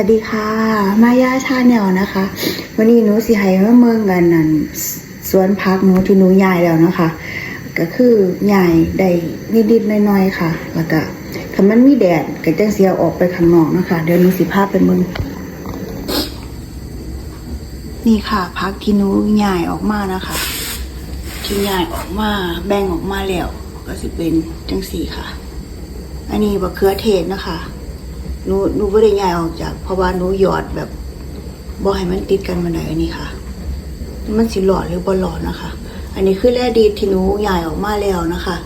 วัสดีค่ะ มายาชาแนลนะคะ วันนี้หนูสิให้มาเมืองกันนั่นสวนพักหนูที่หนูย้ายแล้วนะคะ ก็คือย้ายได้นิดๆน้อยๆค่ะ แล้วก็ถ้ามันมีแดดก็จังเสียออกไปข้างนอกนะคะ เดี๋ยวหนูสิพาไปเมืองนี่ค่ะพักที่หนูย้ายออกมานะคะ ที่ย้ายออกมาแบ่งออกมาแล้วก็สิเป็นจังสีค่ะ อันนี้บะเขือเทศนะคะ หนูหนูไม่ได้ย้ายออกจาก เพราะว่าหนูหยอดแบบบ่ให้มันติดกันมาไหนอันนี้ค่ะ มันสิหลอดหรือบ่หลอดนะคะ อันนี้คือแร่ดีที่หนูย้ายออกมาแล้วนะคะ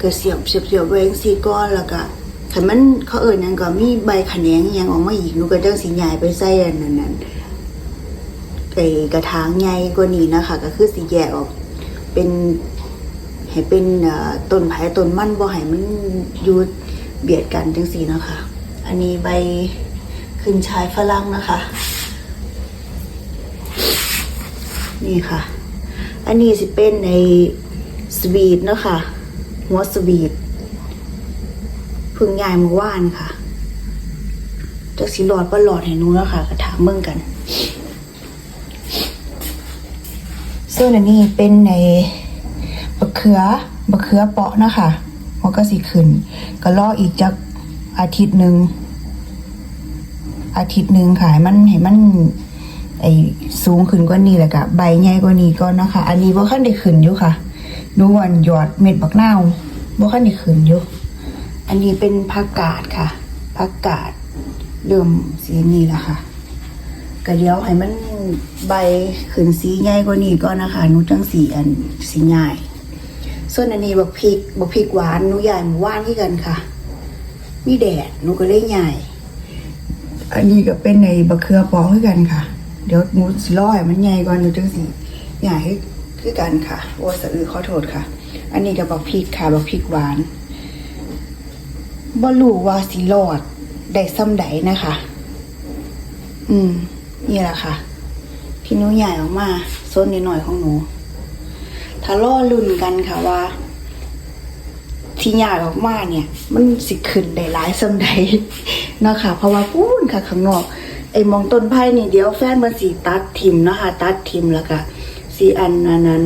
ก็เสียบเสียบเสียบไว้จังซี่ก้อนแล้วก็ถ้ามันเขาเอ่ยนั่นก็มีใบขะแหนงยังออกมาอีกหนูก็จังสิย้ายไปใส่อันนั้นนั้นไอกระถางใหญ่กว่านี้นะคะ ก็คือสิแยกออกเป็นให้เป็นต้นไผ่ต้นมันบ่ให้มันอยู่เบียดกันจังซี่นะคะ อันนี้ใบขึ้นชายฝรั่งนะคะ นี่ค่ะ อันนี้สิเป็นในสวีทเนาะค่ะหัวสวีทพึ่งยายเมื่อวานค่ะจากสีหลอดว่าหลอดให้หนูแล้วค่ะกระถามเบิ่งกันเส่วนอันนี้เป็นในบะเขือบะเขือเปาะนะคะหัวก็สิขึ้น ก็รออีกจักอาทิตย์หนึ่ง อาทิตย์หนึ่งค่ะให้มันให้มัน ไอสูงขึ้นกว่านี้แหละกะใบใหญ่กว่านี้ก็นะคะอันนี้บ่คันได้ขึ้นอยู่ค่ะดูวันหยอดเม็ดบักนาวบ่คันได้ขึ้นอยู่อันนี้เป็นผักกาดค่ะผักกาดเริ่มสีนี้แล้วค่ะก็เดี๋ยวให้มันใบขึ้นสีใหญ่กว่านี้ก็นะคะหนูจังสีอันสีใหญ่ส่วนอันนี้บักพริกบักพริกหวานหนูใหญ่หมูหวานที่กันค่ะ มีแดดหนูก็เลยใหญ่ อันนี้ก็เป็นในบะเขือปอกคือกันค่ะ เดี๋ยวหนูสิร้อยมันใหญ่ก่อนหนูจังสิใหญ่ให้คือกันค่ะ โอ้สะอือขอโทษค่ะ อันนี้ก็บักพริกค่ะบักพริกหวานบ่รู้ว่าสิรอดได้ซ้ำใดนะคะ อืม นี่แหละค่ะ ที่หนูใหญ่ออกมาโซนนิดหน่อยของหนู ถ้าล่อลุ่นกันค่ะว่า ที่ยากออกมาเนี่ย มันสิขึ้นได้หลายสำใด เนาะค่ะเพราะว่าพูนค่ะข้างนอกไอ้มองต้นไผ่นี่เดี๋ยวแฟนมันสีตัดทิมเนาะค่ะตัดทิมแล้วก็สีอันนั้นนั้น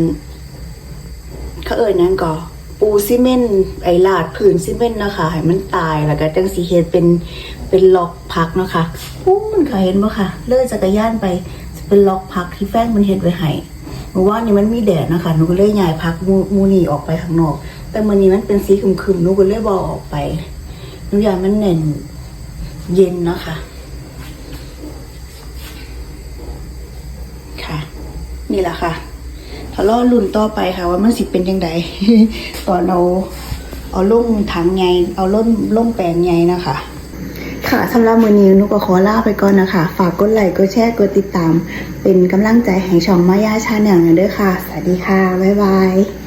เขาเอ่ยนั้นก็ปูซีเมนต์ไอ้ลาดผืนซีเมนต์นะคะให้มันตายแล้วก็จังสีเฮ็ดเป็นเป็นล็อกพักเนาะค่ะพูนค่ะเห็นบ่ค่ะ เลื่อยจักรยานไปจะเป็นล็อกพักที่แฟนมันเฮ็ดไว้ให้เมื่านนี้มันมีแดดนะคะหนูก็เลยย้ายพักมูหมูนี่ออกไปข้างนอก แต่มื้อนี้มันเป็นสีครึมๆหนูก็เลยบ่อออกไปหนูอยากมันเน่น เย็นเนาะค่ะ ค่ะ นี่แหละค่ะถ้ารอรุ่นต่อไปค่ะ ว่ามันสิเป็นยังไงตอนเอาเอาล่งถังไงเอาล่นล่งแปลงไงนะคะค่ะสำหรับมือนี้นุก็ขอลาไปก่อนนะคะ ฝากกดไลค์กดแชร์กดติดตาม เป็นกำลังใจให้ช่องมายาชาแนลหน่อยเด้อค่ะ สวัสดีค่ะ บ๊ายบาย